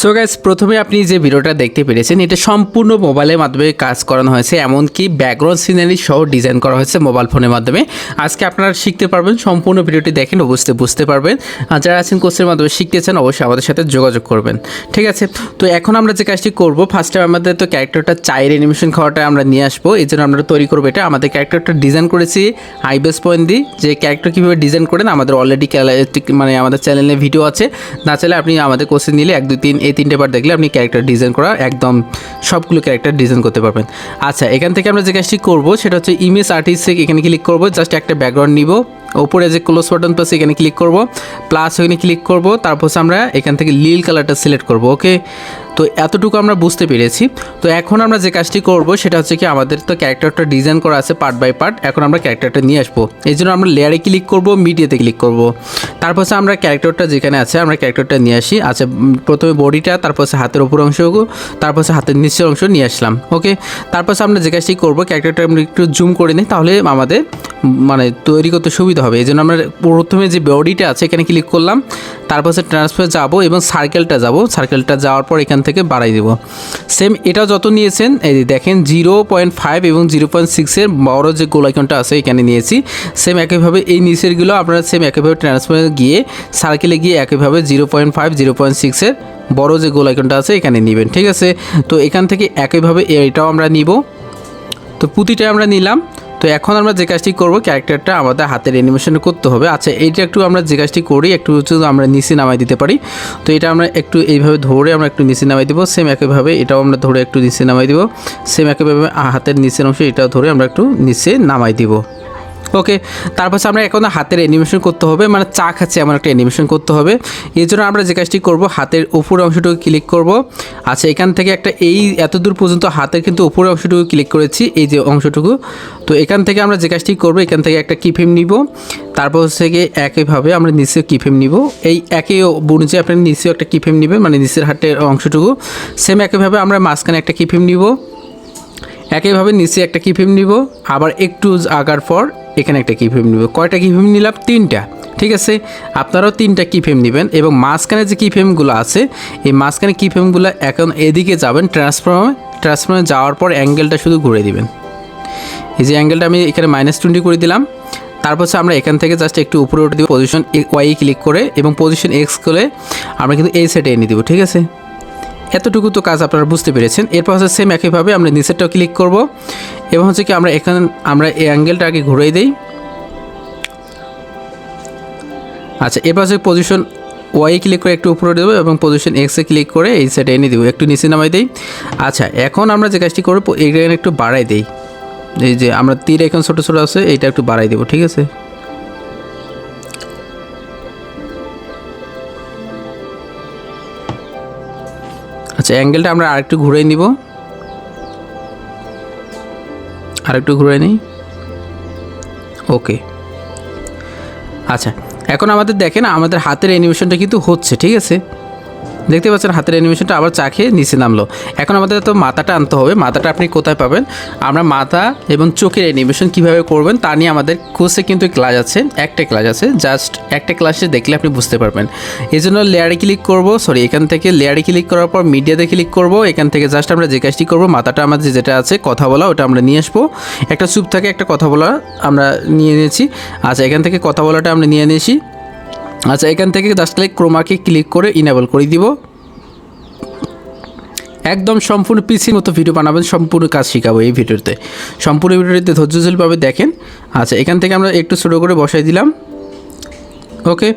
So guys প্রথমে আপনি যে ভিডিওটা দেখতে পেরেছেন, এটা সম্পূর্ণ মোবাইলের মাধ্যমে কাজ করানো হয়েছে, এমনকি ব্যাকগ্রাউন্ড সিনারি সহ ডিজাইন করা হয়েছে মোবাইল ফোনের মাধ্যমে। আজকে আপনারা শিখতে পারবেন, সম্পূর্ণ ভিডিওটি দেখেন অবশ্যই বুঝতে পারবেন। আর যারা আছেন কোর্সের মাধ্যমে শিখতেছেন অবশ্যই আমাদের সাথে যোগাযোগ করবেন। ঠিক আছে? তো এখন আমরা যে কাজটি করব ফার্স্টে আমাদের তো ক্যারেক্টারটা চায়ের অ্যানিমেশন খাওয়াটা আমরা নিয়ে আসব, এই জন্য আমরা তৈরি করব এটা। আমাদের ক্যারেক্টারটা ডিজাইন করেছি আইবেস পয়েন্ট দিয়ে যে ক্যারেক্টার কীভাবে ডিজাইন করেন, আমাদের অলরেডি মানে আমাদের চ্যানেলে ভিডিও আছে। না চাইলে আপনি আমাদের কোর্সে নিলে এক, দুই, তিন এই তিনটে পার্ট দেখলে আপনি ক্যারেক্টার ডিজাইন করা একদম সবগুলো ক্যারেক্টার ডিজাইন করতে পারবেন। আচ্ছা এখান থেকে আমরা যে কাজটি করব সেটা হচ্ছে ইমেজ আর্টিস্ট এখানে ক্লিক করব। জাস্ট একটা ব্যাকগ্রাউন্ড নিব। ওপরে যে ক্লোজ বাটন পাশে এখানে ক্লিক করব। প্লাস ওখানে ক্লিক করব। তারপর আমরা এখান থেকে লিল কালারটা সিলেক্ট করব ওকে তো এতটুকু আমরা বুঝতে পেরেছি। তো এখন আমরা যে কাজটি করব সেটা হচ্ছে কি আমাদের তো ক্যারেক্টারটা ডিজাইন করা আছে পার্ট বাই পার্ট। এখন আমরা ক্যারেক্টারটা নিয়ে আসব। এই জন্য আমরা লেয়ারে ক্লিক করব, মিডিয়াতে ক্লিক করব। তারপর আমরা ক্যারেক্টারটা যেখানে আছে আমরা ক্যারেক্টারটা নিয়ে আসি। আচ্ছা প্রথমে বডিটা, তারপর হাতের উপর অংশ, তারপর হাতের নিচের অংশ নিয়ে আসলাম। ওকে? তারপর আমরা যে কাজটি করব, ক্যারেক্টারটা আমরা একটু জুম করে নিই, তাহলে আমাদের মানে তৈরি করতে সুবিধা হবে। এই জন্য আমরা প্রথমে যে বডিটা আছে এখানে ক্লিক করলাম। তারপর ট্রান্সফার যাব এবং সার্কেলটা যাব। সার্কেলটা যাওয়ার পর এখান থেকে বাড়াই দেবো। সেম এটা যত নিয়েছেন, এই দেখেন জিরো পয়েন্ট ফাইভ এবং জিরো পয়েন্ট সিক্সের বড় যে গোল আইকনটা আছে, এখানে নিয়েছি। সেম একইভাবে এই নিচেরগুলো আপনারা সেম একইভাবে ট্রান্সফার গিয়ে সার্কেলে গিয়ে একইভাবে zero point five zero point সিক্সের বড় যে গোল আইকনটা আছে, এখানে নেবেন, ঠিক আছে? তো এখান থেকে একইভাবে এটাও আমরা নিব। তো পুঁতিটা আমরা নিলাম। তো এখন আমরা যে কাজটি করব, ক্যারেক্টারটা আমাদের হাতের অ্যানিমেশন করতে হবে। আচ্ছা এইটা একটু আমরা যে কাজটি করি, একটু হচ্ছে আমরা নিচে নামাই দিতে পারি। তো এটা আমরা একটু এইভাবে ধরে আমরা একটু নিচে নামাই দেবো সেম একইভাবে এটাও আমরা ধরে একটু নিচে নামাই দেবো। সেম একইভাবে হাতের নিচের অংশ এটাও ধরে আমরা একটু নিচে নামাই দিব। ওকে, তারপর আমরা এখন হাতের অ্যানিমেশন করতে হবে মানে চা খাচ্ছে এমন একটা অ্যানিমেশন করতে হবে। এই জন্য আমরা যে কাজটি করব, হাতের উপরের অংশটুকু ক্লিক করব। আচ্ছা এখান থেকে একটা এই এত দূর পর্যন্ত হাতের কিন্তু উপরের অংশটুকু ক্লিক করেছি, এই যে অংশটুকু। তো এখান থেকে আমরা যে কাজটি করব, এখান থেকে একটা কিফেম নিব। তারপর গিয়ে একইভাবে আমরা নিচেও কিফেম নিব। এই একই বুনজে আপনি নিচেও একটা কিফেম নেবেন মানে নিচের হাতের অংশটুকু। সেম একইভাবে আমরা মাঝখানে একটা কিফেম নিব। একইভাবে নিচে একটা কিফিম নিব। আবার একটু আগার পর এখানে একটা কিফিম নিব। কয়টা কিফিম নিলাম? তিনটা। ঠিক আছে? আপনারাও তিনটা কিফেম নেবেন এবং মাঝখানে যে কিফেমগুলো আছে, এই মাঝখানে কিফেমগুলো এখন এদিকে যাবেন ট্রান্সফর্মে ট্রান্সফর্মে যাওয়ার পর অ্যাঙ্গেলটা শুধু ঘুরে দিবেন। এই যে অ্যাঙ্গেলটা আমি এখানে মাইনাস টোয়েন্টি করে দিলাম। তারপর হচ্ছে আমরা এখান থেকে জাস্ট একটু উপরে উঠে দিব পজিশন ওয়াই ক্লিক করে এবং পজিশন এক্স করে আমরা কিন্তু এই সেটে এনে দিব। ঠিক আছে? এতটুকু তো কাজ আপনারা বুঝতে পেরেছেন। এরপর হচ্ছে সেম একইভাবে আমরা নিচেরটাও ক্লিক করব। এবং হচ্ছে কি আমরা এখানে আমরা এই অ্যাঙ্গেলটা আগে ঘুরিয়ে দিই। আচ্ছা এরপর হচ্ছে পজিশন ওয়াই ক্লিক করে একটু উপরে দেবো এবং পজিশন এক্সে ক্লিক করে এই সাইডে এনে দেবো। একটু নিচে নামাই দিই। আচ্ছা এখন আমরা যে কাজটি করব এখানে একটু বাড়াই দিই। এই যে আমরা তীর এখন ছোটো ছোটো আছে, এইটা একটু বাড়াই দেবো, ঠিক আছে? আচ্ছা অ্যাঙ্গেলটা আমরা আরেকটু ঘুরে নিব। আরেকটু ঘুরে নিই। ওকে। আচ্ছা এখন আমাদের দেখেন আমাদের হাতের অ্যানিমেশনটা কিন্তু হচ্ছে, ঠিক আছে? দেখতে পাচ্ছেন হাতের অ্যানিমেশনটা আবার চা খেয়ে নিচে নামলো। এখন আমাদের তো মাথাটা আনতে হবে, মাথাটা আপনি কোথায় পাবেন? আমরা মাথা এবং চোখের অ্যানিমেশন কীভাবে করবেন তা নিয়ে আমাদের কোর্সে কিন্তু ক্লাস আছে, একটা ক্লাস আছে জাস্ট একটা ক্লাসে দেখলে আপনি বুঝতে পারবেন। এই জন্য লেয়ারে ক্লিক করব সরি এখান থেকে লেয়ারে ক্লিক করার পর মিডিয়াতে ক্লিক করব, এখান থেকে জাস্ট আমরা যে কাজটি করব, মাথাটা আমাদের যেটা আছে, কথা বলা, ওটা আমরা নিয়ে আসব। একটা চুপ থাকে, একটা কথা বলা আমরা নিয়ে নিয়েছি। আচ্ছা এখান থেকে কথা বলাটা আমরা নিয়ে নিয়েছি। আচ্ছা এখান থেকে জাস্ট লাইক ক্রোমাকে ক্লিক করে ইনেবল করে দিব। একদম সম্পূর্ণ পিসির মতো ভিডিও বানাবেন, সম্পূর্ণ কাজ শেখাবো এই ভিডিওতে। সম্পূর্ণ ভিডিওতে ধৈর্যশীলভাবে দেখেন। আচ্ছা এখান থেকে আমরা একটু ছোটো করে বসাই দিলাম। ওকে,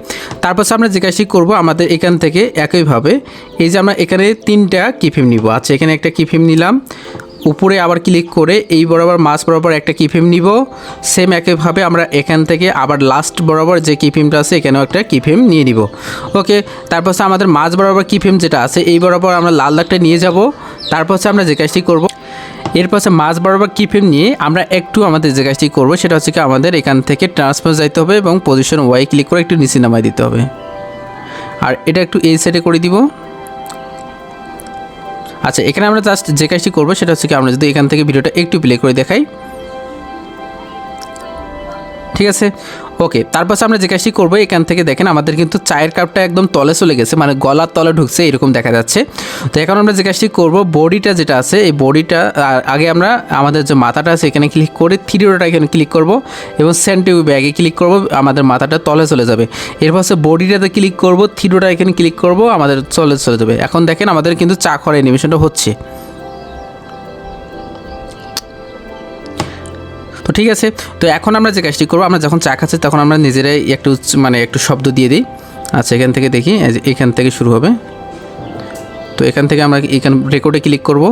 তারপর আমরা যে কাজটি করব, আমাদের এখান থেকে একইভাবে এই যে আমরা এখানে তিনটা কিফিম নিব। আচ্ছা এখানে একটা কিফিম নিলাম। উপরে আবার ক্লিক করে এই বরাবর মাছ বরাবর একটা কিফিম নিব। সেম একইভাবে আমরা এখান থেকে আবার লাস্ট বরাবর যে কিফিমটা আছে, এখানেও একটা কিফিম নিয়ে নিব। ওকে তারপর আমাদের মাছ বরাবর কিফিম যেটা আছে, এই বরাবর আমরা লাল দাগটা নিয়ে যাব। তারপর আমরা যে কাজটি করব, এরপর হচ্ছে মাছ বরাবর কিফিম নিয়ে আমরা একটু আমাদের যে কাজটি করব, সেটা হচ্ছে কি আমাদের এখান থেকে ট্রান্সফার যাইতে হবে এবং পজিশন ওয়াই ক্লিক করে একটু নিচে নামাই দিতে হবে। আর এটা একটু এই সাইডে করে দিব। আচ্ছা এখানে আমরা জাস্ট যে কাজটি করব, সেটা হচ্ছে কি আমরা যদি এখান থেকে ভিডিওটা একটু প্লে করে দেখাই। ঠিক আছে? ওকে তারপর আমরা যে কাজটি করব, এখান থেকে দেখেন আমাদের কিন্তু চায়ের কাপটা একদম তলে চলে গেছে মানে গলার তলে ঢুকছে, এরকম দেখা যাচ্ছে। তো এখন আমরা যে কাজটি করব, বডিটা যেটা আছে, এই বডিটা আগে আমরা আমাদের যে মাথাটা আছে, এখানে ক্লিক করে থ্রিডোটা এখানে ক্লিক করব এবং সেন্টিউ ব্যাগে ক্লিক করব, আমাদের মাথাটা তলে চলে যাবে। এরপর হচ্ছে বডিটাতে ক্লিক করব থ্রিডোটা এখানে ক্লিক করব, আমাদের চলে চলে যাবে। এখন দেখেন আমাদের কিন্তু চা করা অ্যানিমেশনটা হচ্ছে। ঠিক আছে? তো এখন আমরা যে কাজটি করব, আমরা যখন চা খাচ্ছি তখন আমরা নিজেরাই একটু মানে একটু শব্দ দিয়ে দিই। আচ্ছা এখান থেকে দেখি এখান থেকে শুরু হবে। তো এখান থেকে আমরা এখান রেকর্ডে ক্লিক করব।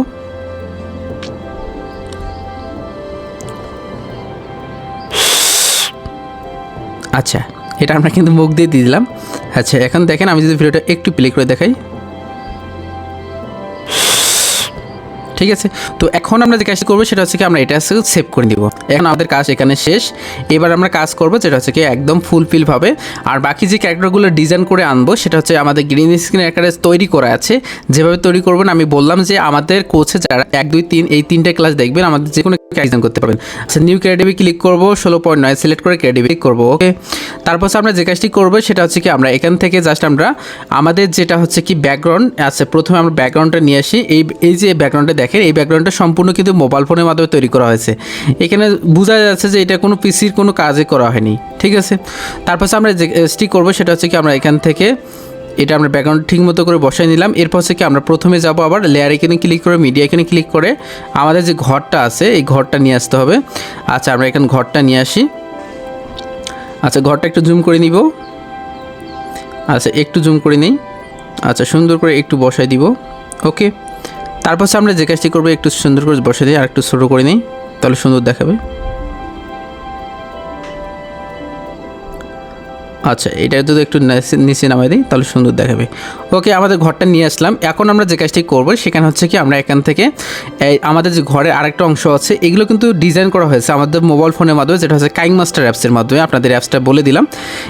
আচ্ছা এটা আমরা কিন্তু মুখ দিয়ে দিয়ে দিলাম। আচ্ছা এখন দেখেন আমি যদি ভিডিওটা একটু প্লে করে দেখাই। ঠিক আছে? তো এখন আমরা যে কাজটি করব সেটা হচ্ছে কি আমরা এটা সেভ করে দিব এখন আমাদের কাজ এখানে শেষ। এবার আমরা কাজ করব যেটা হচ্ছে কি একদম ফুলফিলভাবে আর বাকি যে ক্যারেক্টারগুলো ডিজাইন করে আনব, সেটা হচ্ছে আমাদের গ্রিন স্ক্রিন একটা তৈরি করা আছে। যেভাবে তৈরি করবেন আমি বললাম যে আমাদের কোচে যারা এক, দুই, তিন, এই তিনটে ক্লাস দেখবেন, আমাদের যে কোনো ডিজাইন করতে পারবেন। আচ্ছা নিউ ক্যারেডিবি ক্লিক করব, ষোলো পয়েন্ট নয় সিলেক্ট করে ক্যারেডিবি ক্লিক করব ওকে তারপর আমরা যে কাজটি করব, সেটা হচ্ছে কি আমরা এখান থেকে জাস্ট আমরা আমাদের যেটা হচ্ছে কি ব্যাকগ্রাউন্ড আছে প্রথমে আমরা ব্যাকগ্রাউন্ডটা নিয়ে আসি। এই এই যে ব্যাকগ্রাউন্ডটা দেখেন, এই ব্যাকগ্রাউন্ডটা সম্পূর্ণ কিন্তু মোবাইল ফোনের মাধ্যমে তৈরি করা হয়েছে। এখানে বোঝা যাচ্ছে যে এটা কোনো পিসির কোনো কাজে করা হয়নি, ঠিক আছে? তারপর আমরা যে কাজটি করব, সেটা হচ্ছে কি আমরা এখান থেকে এটা আমরা ব্যাকগ্রাউন্ড ঠিক মতো করে বসাই নিলাম। এরপর থেকে আমরা প্রথমে যাব আবার লেয়ার এখানে ক্লিক করে মিডিয়া এখানে ক্লিক করে। আমাদের যে ঘরটা আছে, এই ঘরটা নিয়ে আসতে হবে। আচ্ছা আমরা এখানে ঘরটা নিয়ে আসি। আচ্ছা ঘরটা একটু জুম করে নিব। আচ্ছা একটু জুম করে নিই। আচ্ছা সুন্দর করে একটু বসাই দিব। ওকে তারপর আমরা যে কাজটি করব, একটু সুন্দর করে বসে দিই আর একটু ছোটো করে নিই। তাহলে সুন্দর দেখাবে। আচ্ছা এটা যদি একটু নিচে- নামাই দিই, তাহলে সুন্দর দেখাবে। ওকে, আমাদের ঘরটা নিয়ে আসলাম। এখন আমরা যে কাজটি করব, সেখানে হচ্ছে কি আমরা এখান থেকে আমাদের যে ঘরের আরেকটা অংশ আছে, এগুলো কিন্তু ডিজাইন করা হয়েছে আমাদের মোবাইল ফোনের মাধ্যমে, যেটা হচ্ছে কাইং মাস্টার অ্যাপসের মাধ্যমে। আপনাদের অ্যাপসটা বলে দিলাম।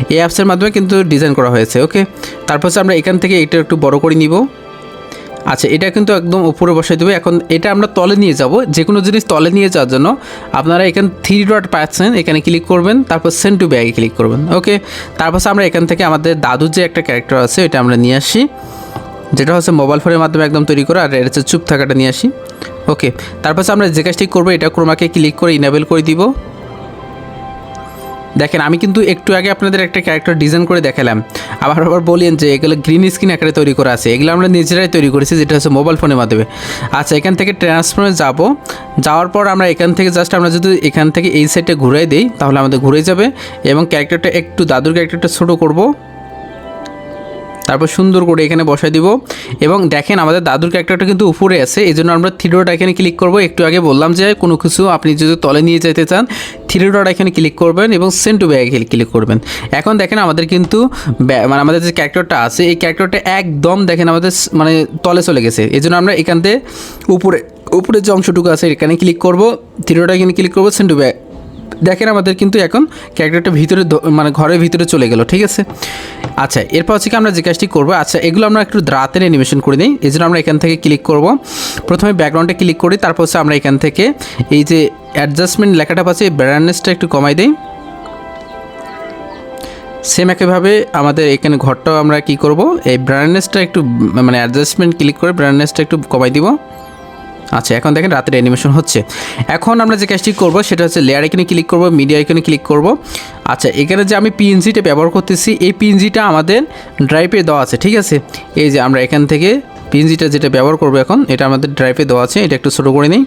এই অ্যাপসের মাধ্যমে কিন্তু ডিজাইন করা হয়েছে, ওকে? তারপর আমরা এখান থেকে এটা একটু বড় করে নিব। আচ্ছা এটা কিন্তু একদম উপরে বসাই দেবো। এখন এটা আমরা তলে নিয়ে যাব। যে কোনো জিনিস তলে নিয়ে যাওয়ার জন্য আপনারা এখানে থ্রি ডট পাচ্ছেন এখানে ক্লিক করবেন, তারপর সেন্ড টু ব্যাগে ক্লিক করবেন ওকে তারপর আমরা এখান থেকে আমাদের দাদুর যে একটা ক্যারেক্টার আছে এটা আমরা নিয়ে আসি। যেটা হচ্ছে মোবাইল ফোনের মাধ্যমে একদম তৈরি করা, আর এটা হচ্ছে চুপ থাকাটা নিয়ে আসি ওকে তারপর আমরা যে কাজটি করব, এটা ক্রোমাকে ক্লিক করে ইনেবল করে দিব। দেখেন, আমি কিন্তু একটু আগে আপনাদের একটা ক্যারেক্টার ডিজাইন করে দেখালাম। আবার আবার বলেন যে এগুলো গ্রিন স্ক্রিন আকারে তৈরি করা আছে। এগুলো আমরা নিজেরাই তৈরি করেছি, যেটা হচ্ছে মোবাইল ফোনের মাধ্যমে। আচ্ছা এখান থেকে ট্রান্সফর্মে যাব। যাওয়ার পর আমরা এখান থেকে জাস্ট আমরা যদি এখান থেকে এই সাইডে ঘুরাই দিই, তাহলে আমাদের ঘুরে যাবে এবং ক্যারেক্টারটা একটু দাদুর ক্যারেক্টারটা ছোটো করব। তারপর সুন্দর করে এখানে বসাই দিব। এবং দেখেন আমাদের দাদুর ক্যারেক্টারটা কিন্তু উপরে আছে এই জন্য আমরা থ্রি ডট এখানে ক্লিক করব। একটু আগে বললাম যে কোনো কিছু আপনি যদি তলে নিয়ে যেতে চান থ্রি ডট এখানে ক্লিক করবেন এবং সেন্ট টু ব্যাগে ক্লিক করবেন। এখন দেখেন আমাদের কিন্তু মানে আমাদের যে ক্যারেক্টারটা আছে, এই ক্যারেক্টারটা একদম দেখেন আমাদের মানে তলে চলে গেছে। এই জন্য আমরা এখান থেকে উপরে উপরে যে অংশটুকু আছে এখানে ক্লিক করব। থ্রি ডট এখানে ক্লিক করব সেন্ট টু ব্যাগ দেখেন আমাদের কিন্তু এখন ক্যারেক্টারটা ভিতরে মানে ঘরের ভিতরে চলে গেল, ঠিক আছে? আচ্ছা এরপর হচ্ছে কি আমরা যে কাজটি করব আচ্ছা এগুলো আমরা একটু রাতের অ্যানিমেশন করে দিই এই জন্য আমরা এখান থেকে ক্লিক করব। প্রথমে ব্যাকগ্রাউন্ডে ক্লিক করি, তারপর হচ্ছে আমরা এখান থেকে এই যে অ্যাডজাস্টমেন্ট লেখাটা পাচ্ছি, এই ব্রাইটনেসটা একটু কমাই দিই। সেম একইভাবে আমাদের এখানে ঘরটাও আমরা কি করব, এই ব্রাইটনেসটা একটু মানে অ্যাডজাস্টমেন্ট ক্লিক করে ব্রাইটনেসটা একটু কমাই দিব। আচ্ছা এখন দেখেন রাতের অ্যানিমেশন হচ্ছে। এখন আমরা যে কাজটি করব, সেটা হচ্ছে লেয়ার এখানে ক্লিক করব মিডিয়া এখানে ক্লিক করব। আচ্ছা এখানে যে আমি পিএনজিটা ব্যবহার করতেছি, এই পিএনজিটা আমাদের ড্রাইভে দেওয়া আছে, ঠিক আছে? এই যে আমরা এখান থেকে পিএনজিটা যেটা ব্যবহার করব এখন, এটা আমাদের ড্রাইভে দেওয়া আছে, এটা একটু ছোটো করে নিই।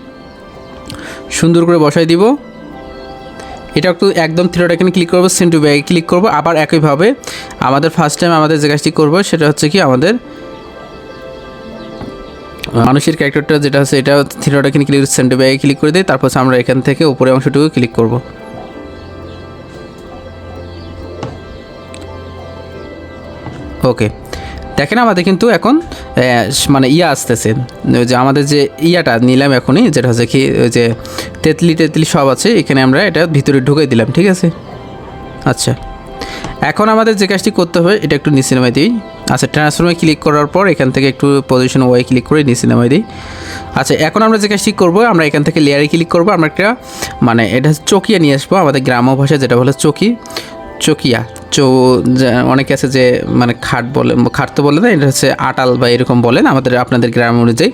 সুন্দর করে বসাই দিব। এটা একটু একদম থ্রিডট এখানে ক্লিক করব সেন্ড টু ব্যাগে ক্লিক করব, আবার একইভাবে আমাদের ফার্স্ট টাইম আমাদের যে কাজটি করব, সেটা হচ্ছে কি আমাদের মানুষের ক্যারেক্টারটা যেটা আছে, এটা থ্রিডট এখানে ক্লিক সেন্ড টু ব্যাগে ক্লিক করে দিই তারপর আমরা এখান থেকে উপরে অংশটুকু ক্লিক করব। ওকে দেখেন আমাদের কিন্তু এখন মানে ইয়া আসতেছে। ওই যে আমাদের যে ইয়াটা নিলাম এখনই, যেটা হচ্ছে কি, ওই যে তেতলি তেতলি সব আছে, এখানে আমরা এটা ভিতরে ঢুকে দিলাম, ঠিক আছে? আচ্ছা। এখন আমাদের যে কাজটি করতে হবে, এটা একটু নিচে নামাই দিই। আচ্ছা ট্রান্সফর্মে ক্লিক করার পর এখান থেকে একটু পজিশন ওয়াই ক্লিক করে নিচে নামাই দিই। আচ্ছা এখন আমরা যে কাজটি করব, আমরা এখান থেকে লেয়ারে ক্লিক করব, আমরা একটা মানে এটা চকিয়া নিয়ে আসব, আমাদের গ্রাম্য ভাষায় যেটা বলে চকি, চকিয়া। চো অনেকে আছে যে মানে খাট বলে, খাট তো বলে না, এটা হচ্ছে আটাল বা এরকম বলেন আমাদের, আপনাদের গ্রাম অনুযায়ী।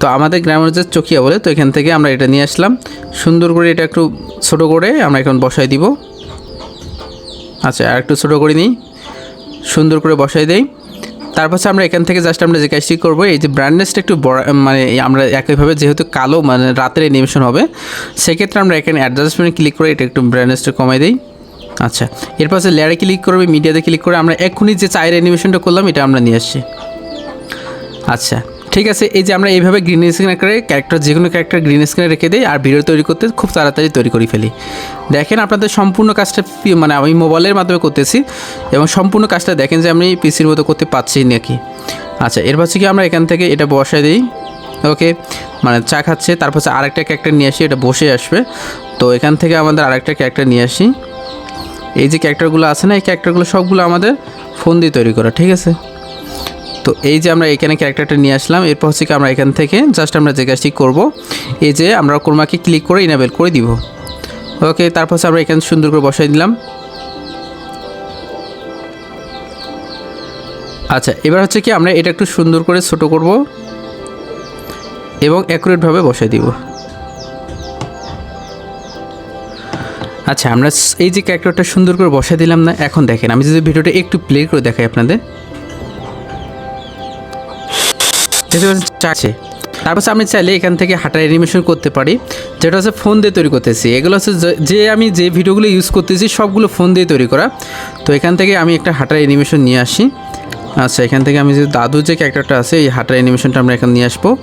তো আমাদের গ্রাম অনুযায়ী চকিয়া বলে, তো এখান থেকে আমরা এটা নিয়ে আসলাম। সুন্দর করে এটা একটু ছোটো করে আমরা এখন বসাই দিব। আচ্ছা আর একটু ছোটো করে নিই। সুন্দর করে বসাই দেই। তারপর আমরা এখান থেকে জাস্ট আমরা যে কাজটি করব, এই যে ব্রাইটনেসটা একটু বড় মানে আমরা একইভাবে যেহেতু কালো মানে রাতের এনিমেশন হবে, সেক্ষেত্রে আমরা এখানে অ্যাডজাস্টমেন্ট ক্লিক করে এটা একটু ব্রাইটনেসটা কমাই দিই। আচ্ছা এরপর লেয়ারে ক্লিক করবে মিডিয়াতে ক্লিক করে আমরা এক্ষুনি যে চায়ের অ্যানিমেশনটা করলাম, এটা আমরা নিয়ে আসছি। আচ্ছা ঠিক আছে, এই যে আমরা এইভাবে গ্রিন স্ক্রিনে করে ক্যারেক্টার যে কোনো ক্যারেক্টার গ্রিন স্ক্রিনে রেখে দিই আর ভিডিও তৈরি করতে খুব তাড়াতাড়ি তৈরি করে ফেলি। দেখেন আপনাদের সম্পূর্ণ কাজটা মানে আমি মোবাইলের মাধ্যমে করতেছি এবং সম্পূর্ণ কাজটা দেখেন যে আমি পিসির মতো করতে পারছি নাকি। আচ্ছা এরপর হচ্ছে কি আমরা এখান থেকে এটা বসাই দিই ওকে মানে চা খাচ্ছে, তারপর হচ্ছে আরেকটা ক্যারেক্টার নিয়ে আসি, এটা বসে আসবে। তো এখান থেকে আমাদের আরেকটা ক্যারেক্টার নিয়ে আসি। এই যে ক্যারেক্টারগুলো আছে না, এই ক্যারেক্টারগুলো সবগুলো আমাদের ফোন দিয়ে তৈরি করা, ঠিক আছে? তো এই যে আমরা এখানে ক্যারেক্টারটা নিয়ে আসলাম, এরপর হচ্ছে কি আমরা এখান থেকে জাস্ট আমরা যে কাজটি করব, এই যে আমরা কোরমাকে ক্লিক করে ইনাবেল করে দিব। ওকে তারপর হচ্ছে আমরা এখানে সুন্দর করে বসাই দিলাম। আচ্ছা এবার হচ্ছে কি আমরা এটা একটু সুন্দর করে ছোট করব এবং অ্যাকুরেটভাবে বসাই দিব। আচ্ছা আমরা এই যে ক্যারেক্টারটা সুন্দর করে বসাই দিলাম না, এখন দেখেন, আমি যদি ভিডিওটা একটু প্লে করে দেখাই আপনাদের। চাচ্ছে তারপর আমি চাইলে এখান থেকে হাঁটার অ্যানিমেশন করতে পারি। যেটা হচ্ছে ফোন দিয়ে তৈরি করতেছি। এগুলো হচ্ছে যে- আমি যে ভিডিওগুলো ইউজ করতেছি, সবগুলো ফোন দিয়ে তৈরি করা। তো এখান থেকে আমি একটা হাঁটার অ্যানিমেশন নিয়ে আসি। আচ্ছা এখান থেকে আমি যে দাদু যে ক্যারেক্টারটা আছে, এই হাঁটার অ্যানিমেশনটা আমরা এখানে নিয়ে আসব।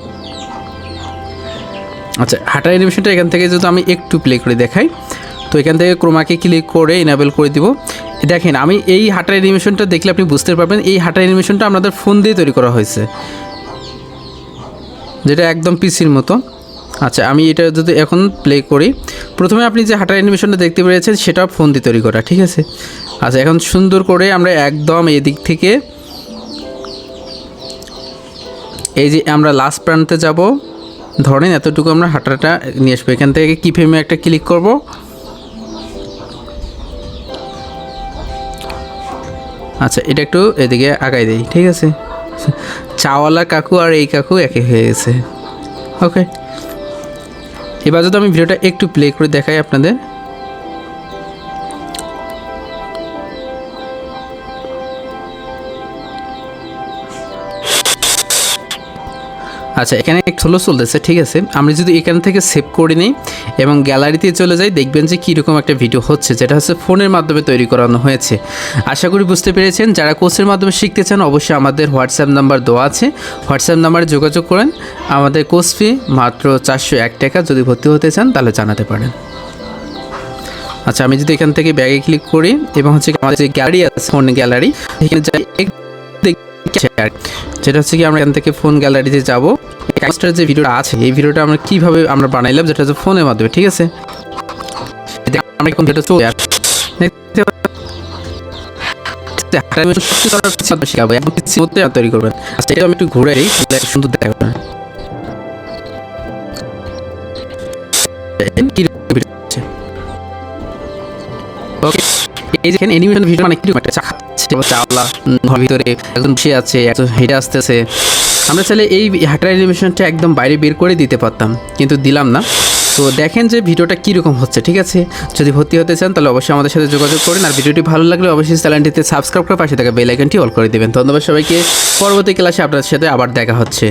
আচ্ছা হাঁটার অ্যানিমেশনটা এখান থেকে যদি আমি একটু প্লে করে দেখাই, তো এখান থেকে ক্রোমাকে ক্লিক করে ইনাবেল করে দিব। দেখেন, আমি এই হাঁটার অ্যানিমেশনটা দেখলে আপনি বুঝতে পারবেন, এই হাঁটার অ্যানিমেশনটা আমাদের ফোন দিয়ে তৈরি করা হয়েছে। যেটা একদম পিসির মতো। আচ্ছা আমি এটা যদি এখন প্লে করি, প্রথমে আপনি যে হাঁটার অ্যানিমেশনটা দেখতে পেরেছেন, সেটা ফোন দিয়ে তৈরি করা, ঠিক আছে? আচ্ছা এখন সুন্দর করে আমরা একদম এদিক থেকে এই যে আমরা লাস্ট প্রান্তে যাব, ধরেন এতটুকু আমরা হাঁটাটা নিয়ে আসব। এখান থেকে কি ফ্রেমে একটা ক্লিক করব? আচ্ছা এটা একটু এদিকে আগাই দিই, ঠিক আছে? চাওয়ালা কাকু আর এই কাকু একই হয়ে গেছে। ওকে এবার যদি আমি ভিডিওটা একটু প্লে করে দেখাই আপনাদের। আচ্ছা এখানে স্লো চলতেছে, ঠিক আছে? আমি যদি এখান থেকে সেভ করে নিই এবং গ্যালারিতে চলে যাই, দেখবেন যে কীরকম একটা ভিডিও হচ্ছে, যেটা হচ্ছে ফোনের মাধ্যমে তৈরি করানো হয়েছে। আশা করি বুঝতে পেরেছেন, যারা কোর্সের মাধ্যমে শিখতে চান, অবশ্যই আমাদের হোয়াটসঅ্যাপ নাম্বার দেওয়া আছে। হোয়াটসঅ্যাপ নাম্বারে যোগাযোগ করেন। আমাদের কোর্স ফি মাত্র চারশো এক টাকা, যদি ভর্তি হতে চান, তাহলে জানাতে পারেন। আচ্ছা আমি যদি এখান থেকে ব্যাগে ক্লিক করি, এবং হচ্ছে আমাদের যে গ্যালারি আছে ফোন গ্যালারি এখানে যাই একটু যেটা হচ্ছে কি আমরা এখান থেকে ফোন গ্যালারিতে যাব। কাজটার যে ভিডিওটা আছে, এই ভিডিওটা আমরা কীভাবে আমরা বানাইলাম যেটা হচ্ছে ফোনের মাধ্যমে, ঠিক আছে? তৈরি করবেন আচ্ছা আমি একটু ঘুরে সুন্দর কি ওকে এই যে অ্যানিমেশন ভিডিও মানে কীরকম একটা? চাওলা ঘর ভিতরে একজন বসে আছে হেঁটে আসতেছে। আমরা চাইলে এই হাটার অ্যানিমেশনটা একদম বাইরে বের করে দিতে পারতাম, কিন্তু দিলাম না। তো দেখেন যে ভিডিওটা কীরকম হচ্ছে, ঠিক আছে? যদি ভর্তি হতে চান, তাহলে অবশ্যই আমাদের সাথে যোগাযোগ করেন। আর ভিডিওটি ভালো লাগলে অবশ্যই চ্যানেলটিতে সাবস্ক্রাইব করে পাশে থাকা বেল আইকনটি অল করে দেবেন। ধন্যবাদ সবাইকে। পরবর্তী ক্লাসে আপনাদের সাথে আবার দেখা হচ্ছে।